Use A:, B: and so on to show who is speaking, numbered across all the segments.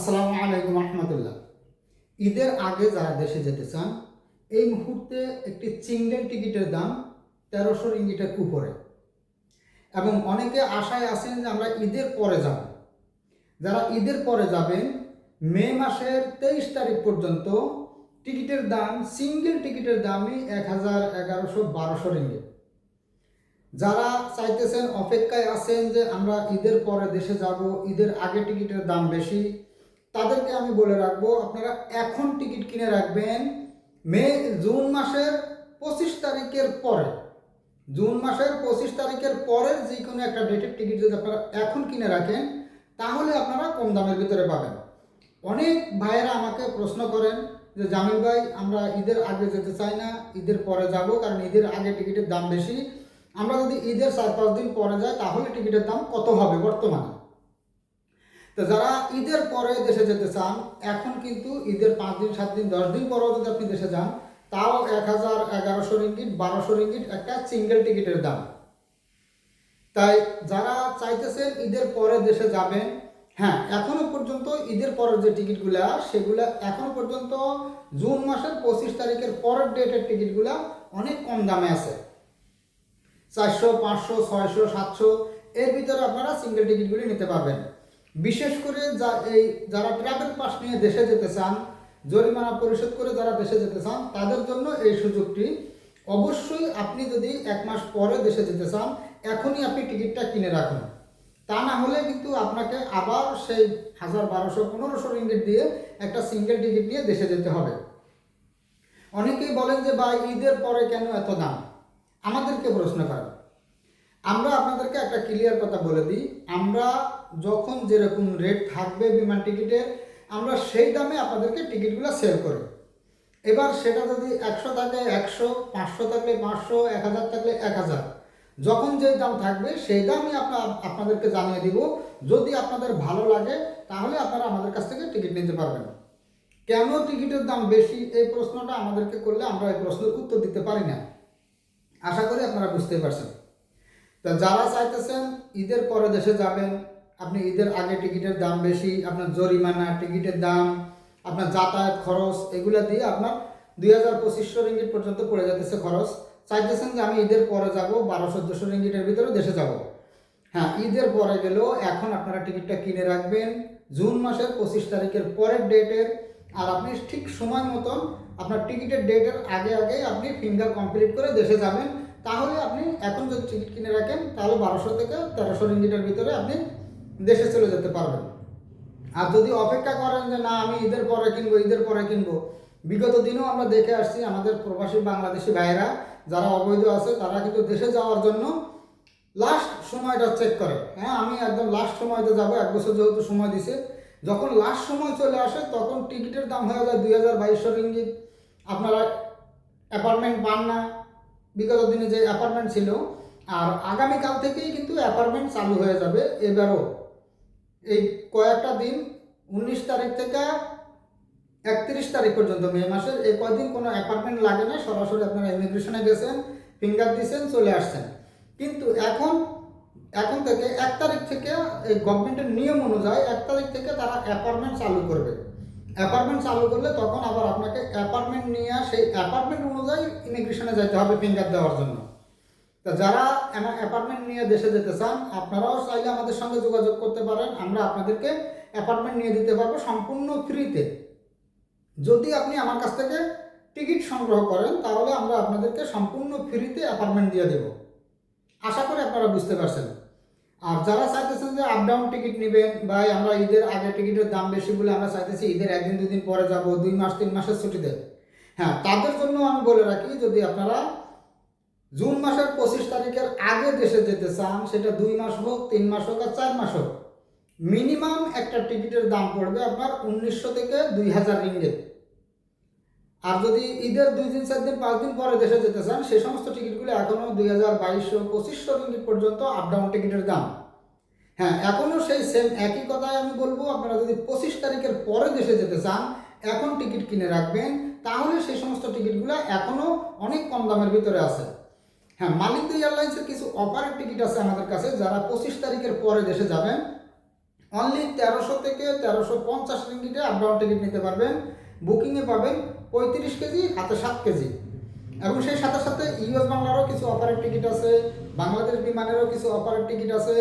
A: আসসালামু আলাইকুম রহমতুল্লাহ। ঈদের আগে যারা দেশে যেতে চান, এই মুহূর্তে একটি সিঙ্গেল টিকিটের দাম তেরোশো রিঙ্গিটের উপরে। এবং অনেকে আশায় আছেন যে আমরা ঈদের পরে যাব। যারা ঈদের পরে যাবেন, মে মাসের তেইশ তারিখ পর্যন্ত টিকিটের দাম, সিঙ্গেল টিকিটের দামই এক হাজার এগারোশো বারোশো রিঙ্গিট। যারা চাইতেছেন, অপেক্ষায় আছেন যে আমরা ঈদের পরে দেশে যাব, ঈদের আগে টিকিটের দাম বেশি তাদেরকে আমি বলে রাখব, আপনারা এখন টিকিট কিনে রাখবেন মে, জুন মাসের পঁচিশ তারিখের পরে। জুন মাসের পঁচিশ তারিখের পরের যে কোনো একটা ডেটের টিকিট যদি আপনারা এখন কিনে রাখেন, তাহলে আপনারা কম দামের ভিতরে পাবেন। অনেক ভাইয়েরা আমাকে প্রশ্ন করেন যে, জামিল ভাই, আমরা ঈদের আগে যেতে চাই না, ঈদের পরে যাব, কারণ ঈদের আগে টিকিটের দাম বেশি। আমরা যদি ঈদের চার পাঁচ দিন পরে যাই, তাহলে টিকিটের দাম কত হবে বর্তমানে? তো যারা ঈদের পরে দেশে যেতে চান, এখন কিন্তু ঈদের পাঁচ দিন, সাত দিন, দশ দিন পরেও যদি আপনি দেশে যান, তাও এক হাজার এগারোশো রিঙ্গিট বারোশো রিঙ্গিট একটা সিঙ্গেল টিকিটের দাম। তাই যারা চাইতেছেন ঈদের পরে দেশে যাবেন হ্যাঁ এখনও পর্যন্ত ঈদের পরের যে টিকিটগুলা, সেগুলা এখনও পর্যন্ত জুন মাসের পঁচিশ তারিখের পরের ডেটের টিকিটগুলা অনেক কম দামে আছে। চারশো, পাঁচশো, ছয়শো, সাতশো, এর ভিতরে আপনারা সিঙ্গেল টিকিটগুলি নিতে পারবেন। বিশেষ করে যা এই যারা ট্রাভেল পাস নিয়ে দেশে যেতে চান, জরিমানা পরিশোধ করে যারা দেশে যেতে চান, তাদের জন্য এই সুযোগটি। অবশ্যই আপনি যদি এক মাস পরে দেশে যেতে চান, এখনই আপনি টিকিটটা কিনে রাখুন। তা না হলে কিন্তু আপনাকে আবার সেই হাজার বারোশো, পনেরোশো রিঙ্গিট দিয়ে একটা সিঙ্গেল টিকিট নিয়ে দেশে যেতে হবে। অনেকেই বলেন যে, ভাই, ঈদের পরে কেন এত দাম? আমাদেরকে প্রশ্ন করেন। আমরা আপনাদেরকে একটা ক্লিয়ার কথা বলে দিই। আমরা যখন যেরকম রেট থাকবে বিমান টিকিটের আমরা সেই দামে আপনাদেরকে টিকিটগুলো সেল করি এবার সেটা যদি একশো থাকে, একশো, পাঁচশো থাকলে পাঁচশো, এক হাজার থাকলে এক হাজার। যখন যে দাম থাকবে, সেই দামই আপনার আপনাদেরকে জানিয়ে দিব। যদি আপনাদের ভালো লাগে, তাহলে আপনারা আমাদের কাছ থেকে টিকিট নিতে পারবেন। কেন টিকিটের দাম বেশি? এই প্রশ্নটা আমাদেরকে করলে আমরা এই প্রশ্নের উত্তর দিতে পারি না। আশা করি আপনারা বুঝতেই পারছেন। তা যারা চাইতেছেন, ঈদের পরে দেশে যাবেন। আপনি ঈদের আগে টিকিটের দাম বেশি, আপনার জরিমানা, টিকিটের দাম, আপনার যাতায়াত খরচ, এগুলো দিয়ে আপনার দুই হাজার পঁচিশশো রিঙ্গিট পর্যন্ত পড়ে যেতেছে খরচ। চাইতেছেন যে আমি ঈদের পরে যাব বারো চোদ্দোশো রিঙ্গিটের ভিতরে দেশে যাব। হ্যাঁ ঈদের পরে গেলেও এখন আপনারা টিকিটটা কিনে রাখবেন, জুন মাসের পঁচিশ তারিখের পরের ডেটের। আর আপনি ঠিক সময় মতন আপনার টিকিটের ডেটের আগে আগে আপনি ফিঙ্গার কমপ্লিট করে দেশে যাবেন। তাহলে আপনি এখন যদি টিকিট কিনে রাখেন, তাহলে বারোশো থেকে তেরোশো রিঙ্গিটের ভিতরে আপনি দেশে চলে যেতে পারবেন। আর যদি অপেক্ষা করেন যে না, আমি ঈদের পরে কিনবো, ঈদের পরে কিনবো, বিগত দিনেও আমরা দেখে আসছি আমাদের প্রবাসী বাংলাদেশি ভাইয়েরা, যারা অবৈধ আছে, তারা কিন্তু দেশে যাওয়ার জন্য লাস্ট সময়টা চেক করে। হ্যাঁ আমি একদম লাস্ট সময়তে যাব, এক বছর যেহেতু সময় দিছে। যখন লাস্ট সময় চলে আসে, তখন টিকিটের দাম হয়ে যায় দুই হাজার বাইশশো রিঙ্গিত। আপনারা অ্যাপার্টমেন্ট পান না। বিগত দিনে যে অ্যাপার্টমেন্ট ছিল, আর আগামীকাল থেকেই কিন্তু অ্যাপার্টমেন্ট চালু হয়ে যাবে এবারও। এই কয়েকটা দিন, উনিশ তারিখ থেকে একত্রিশ তারিখ পর্যন্ত, মে মাসের, এই কয়দিন কোনো অ্যাপার্টমেন্ট লাগে না, সরাসরি আপনারা ইমিগ্রেশনে গেছেন ফিঙ্গার দিয়েছেন চলে আসছেন। কিন্তু এখন এখন থেকে এক তারিখ থেকে এই গভর্নমেন্টের নিয়ম অনুযায়ী এক তারিখ থেকে তারা অ্যাপার্টমেন্ট চালু করবে। অ্যাপার্টমেন্ট চালু করলে তখন আবার আপনাকে অ্যাপার্টমেন্ট নিয়ে সেই অ্যাপার্টমেন্ট অনুযায়ী ইমিগ্রেশনে যেতে হবে ফিঙ্গার দেওয়ার জন্য। তা যারা অ্যাপার্টমেন্ট নিয়ে দেশে যেতে চান, আপনারাও চাইলে আমাদের সঙ্গে যোগাযোগ করতে পারেন। আমরা আপনাদেরকে অ্যাপার্টমেন্ট নিয়ে দিতে পারব সম্পূর্ণ ফ্রিতে যদি আপনি আমার কাছ থেকে টিকিট সংগ্রহ করেন, তাহলে আমরা আপনাদেরকে সম্পূর্ণ ফ্রিতে অ্যাপার্টমেন্ট দিয়ে দেব। আশা করি আপনারা বুঝতে পারছেন। আর যারা চাইতেছেন যে আপ ডাউন টিকিট নেবেন বা আমরা ঈদের আগে টিকিটের দাম বেশি বলে আমরা চাইতেছি ঈদের একদিন, দুদিন পরে যাব, দুই মাস, তিন মাসের ছুটিতে হ্যাঁ তাদের জন্য আমি বলে রাখি, যদি আপনারা জুন মাসের পঁচিশ তারিখের আগে দেশে যেতে চান, সেটা দুই মাস হোক, তিন মাস হোক আর চার মাস হোক, মিনিমাম একটা টিকিটের দাম পড়বে আপনার উনিশশো থেকে দুই হাজার রিঙ্গিত। আর যদি ঈদের দুই দিন, চার দিন, পাঁচ দিন পরে দেশে যেতে চান, সেই সমস্ত টিকিটগুলো এখনও দুই হাজার বাইশশো পঁচিশশো রিঙ্গিত পর্যন্ত আপ ডাউন টিকিটের দাম। হ্যাঁ এখনও সেই সেম একই কথাই আমি বলব, আপনারা যদি পঁচিশ তারিখের পরে দেশে যেতে চান, এখন টিকিট কিনে রাখবেন, তাহলে সেই সমস্ত টিকিটগুলো এখনও অনেক কম দামের ভিতরে আছে। হ্যাঁ মালিকদের এয়ারলাইন্সের কিছু অফারের টিকিট আছে আমাদের কাছে, যারা পঁচিশ তারিখের পরে দেশে যাবেন অনলি তেরোশো থেকে তেরোশো পঞ্চাশ রিঙ্গিটে আপডাউন টিকিট নিতে পারবেন। বুকিংয়ে পাবেন পঁয়ত্রিশ কেজি হাতে সাত কেজি। এবং সেই সাথে সাথে ইউএস বাংলারও কিছু অফারের টিকিট আছে, বাংলাদেশ বিমানেরও কিছু অফারের টিকিট আছে,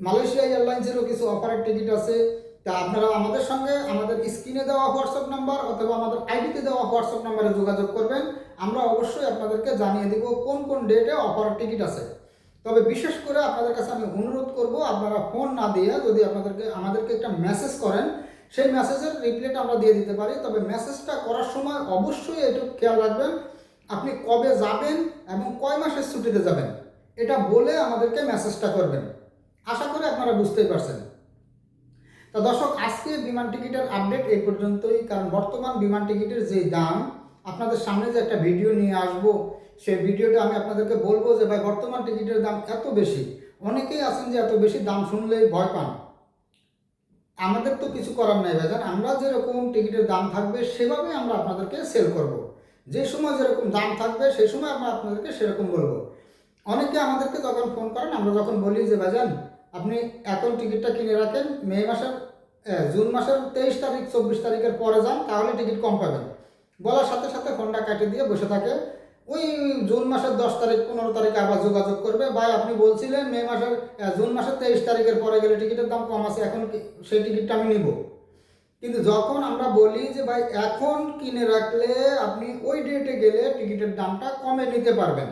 A: মালয়েশিয়া এয়ারলাইন্সেরও কিছু অফারের টিকিট আছে। তা আপনারা আমাদের সঙ্গে আমাদের স্ক্রিনে দেওয়া হোয়াটসঅ্যাপ নাম্বার অথবা আমাদের আইডিতে দেওয়া হোয়াটসঅ্যাপ নাম্বারে যোগাযোগ করবেন। আমরা অবশ্যই আপনাদেরকে জানিয়ে দেব কোন কোন ডেটে অফারের টিকিট আছে। তবে বিশেষ করে আপনাদের কাছে আমি অনুরোধ করব, আপনারা ফোন না দিয়ে যদি আপনাদেরকে, আমাদেরকে একটা মেসেজ করেন সেই মেসেজের রিপ্লাইটা আমরা দিয়ে দিতে পারি। তবে মেসেজটা করার সময় অবশ্যই একটু খেয়াল রাখবেন, আপনি কবে যাবেন এবং কয় মাসের ছুটিতে যাবেন, এটা বলে আমাদেরকে মেসেজটা করবেন। আশা করি আপনারা বুঝতেই পারছেন। তো দর্শক আজকে বিমান টিকিটের আপডেট এই পর্যন্তই, কারণ বর্তমান বিমান টিকিটের যে দাম, আপনাদের সামনে যে একটা ভিডিও নিয়ে আসব, সেই ভিডিওটা আমি আপনাদেরকে বলব যে, ভাই, বর্তমান টিকিটের দাম এত বেশি। অনেকেই আছেন যে এত বেশি দাম শুনলেই ভয় পান। আমাদের তো কিছু করার নাই ভাইজান। আমরা যেরকম টিকিটের দাম থাকবে, সেভাবে আমরা আপনাদেরকে সেল করব। যে সময় যেরকম দাম থাকবে সেই সময় আমরা আপনাদেরকে সেরকম বলব। অনেকে আমাদেরকে যখন ফোন করেন, আমরা যখন বলি যে, ভাইজান, আপনি এখন টিকিটটা কিনে রাখেন, মে মাসের জুন মাসের তেইশ তারিখ, চব্বিশ তারিখের পরে যান, তাহলে টিকিট কম পাবেন। বলার সাথে সাথে ফোনটা কাটিয়ে দিয়ে বসে থাকে। ওই জুন মাসের দশ তারিখ, পনেরো তারিখে আবার যোগাযোগ করবে। ভাই, আপনি বলছিলেন মে মাসের জুন মাসের তেইশ তারিখের পরে গেলে টিকিটের দাম কম আছে, এখন সেই টিকিটটা আমি নিব? কিন্তু যখন আমরা বলি যে, ভাই, এখন কিনে রাখলে আপনি ওই ডেটে গেলে টিকিটের দামটা কমে নিতে পারবেন।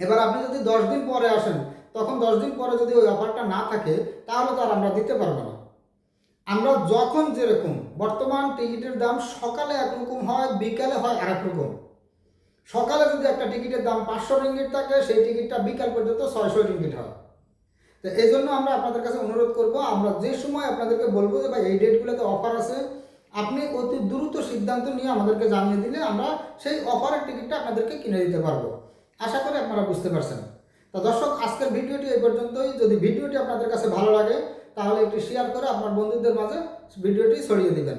A: এবার আপনি যদি দশ দিন পরে আসেন, তখন দশ দিন পরে যদি ওই অফারটা না থাকে, তাহলে তো আর আমরা দিতে পারব না। আমরা যখন যেরকম, বর্তমান টিকিটের দাম সকালে একরকম হয়, বিকালে হয় আরেক রকম। সকালে যদি একটা টিকিটের দাম পাঁচশো রিঙ্গিট থাকে, সেই টিকিটটা বিকাল পর্যন্ত ছয়শো রিঙ্গিট হয়। তো এই জন্য আমরা আপনাদের কাছে অনুরোধ করব, আমরা যে সময় আপনাদেরকে বলব যে, ভাই, এই ডেটগুলোতে অফার আছে, আপনি অতি দ্রুত সিদ্ধান্ত নিয়ে আমাদেরকে জানিয়ে দিলে আমরা সেই অফারের টিকিটটা আপনাদেরকে কিনে দিতে পারব। আশা করি আপনারা বুঝতে পারছেন। তো দর্শক, আজকের ভিডিওটি এই পর্যন্তই। যদি ভিডিওটি আপনাদের কাছে ভালো লাগে, তাহলে একটু শেয়ার করে আপনার বন্ধুদের মাঝে ভিডিওটি ছড়িয়ে দিবেন।